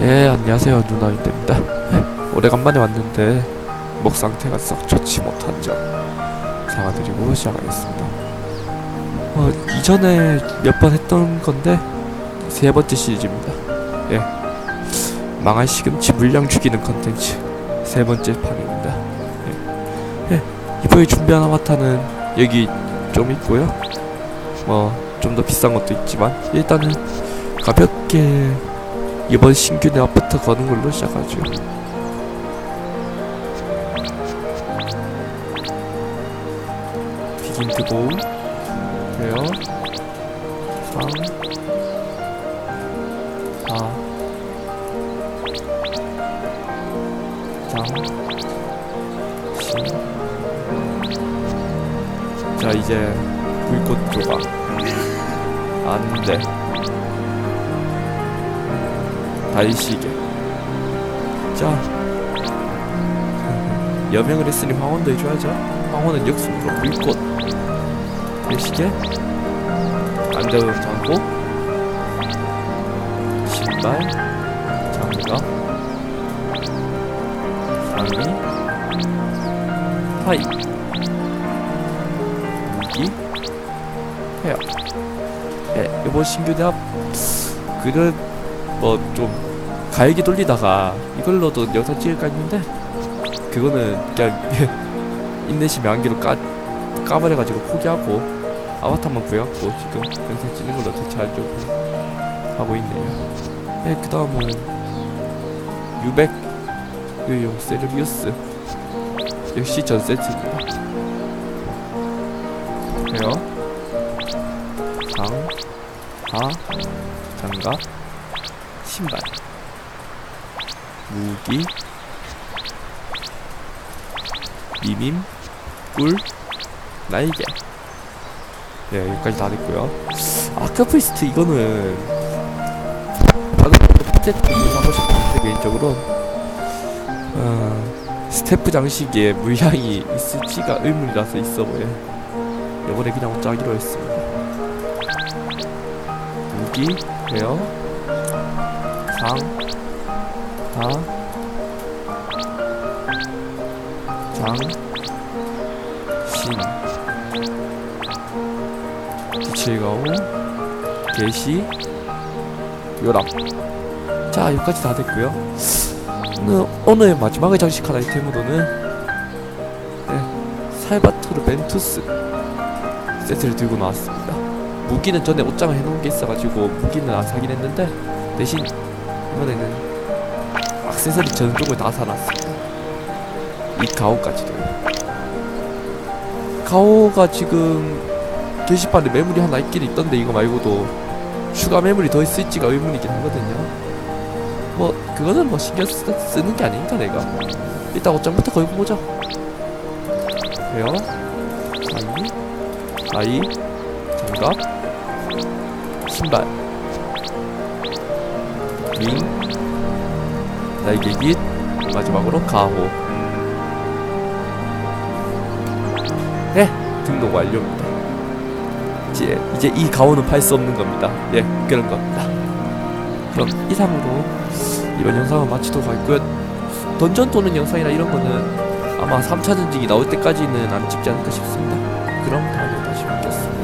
예, 안녕하세요. 누나인데입니다. 오래간만에 왔는데 목 상태가 썩 좋지 못한 점 사과드리고 시작하겠습니다. 어, 이전에 몇 번 했던 건데 세 번째 시리즈입니다. 예, 망할 시금치 물량 죽이는 컨텐츠 세 번째 판입니다. 예, 예, 이번에 준비한 아바타는 여기 좀 있고요. 뭐 좀 더 비싼 것도 있지만 일단은 가볍게 이번 신규 내업부터 거는 걸로 시작하죠. 비긴 트고 그래요. 3 4장 10. 자 이제 불꽃 조각 안돼 달시계 자 여명을 했으니 황혼도 해줘야죠. 황혼은 역습으로 불꽃. 달시계 안대로 잡고 신발 장갑 상의 하이 무기 헤어 예, 이번 신규 대합 그를 뭐 좀 가액이 돌리다가 이걸로도 영상 찍을까 했는데 그거는 그냥 인내심의 한계로 까 까버려가지고 포기하고 아바타만 구해갖고 지금 영상 찍는 걸로 대체 하려고 하고 있네요. 네, 그 다음은 유백 유용 세르비우스 역시 전 세트입니다. 그래요. 장, 하, 장갑, 신발. 무기. 미밈 꿀. 날개. 네 여기까지 다 됐고요. 아크프리스트 이거는 나도 스태프 하고 싶은데 개인적으로 어, 스태프 장식에 물량이 있을지가 의문이라서 있어 보여. 이번에 그냥 짜기로 했습니다. 무기. 베어 상, 하, 장, 신, 기칠가오, 개시, 요람. 자, 여기까지 다 됐고요. 오늘, 오늘 마지막에 장식한 아이템으로는 네, 살바토르 벤투스 세트를 들고 나왔습니다. 무기는 전에 옷장을 해놓은 게 있어가지고 무기는 안 사긴 했는데 대신 이번에는 액세서리 전 쪽을 다 사놨습니다. 이 가오까지도. 가오가 지금 게시판에 매물이 하나 있긴 있던데 이거 말고도 추가 매물이 더 있을지가 의문이긴 하거든요. 뭐 그거는 뭐 신경 쓰, 쓰는 게 아니니까 내가 일단 옷장부터 걸고 보자. 그래요? 아이, 아이, 장갑, 신발, 링, 날개 깃 마지막으로 가호. 네 등록 완료입니다. 이제, 이제 이 가호는 팔 수 없는 겁니다. 예 그런 겁니다. 그럼 이상으로 이번 영상은 마치도록 하겠고요. 던전 도는 영상이나 이런 거는 아마 3차 전직이 나올 때까지는 안 찍지 않을까 싶습니다. 그럼 다음에 다시 뵙겠습니다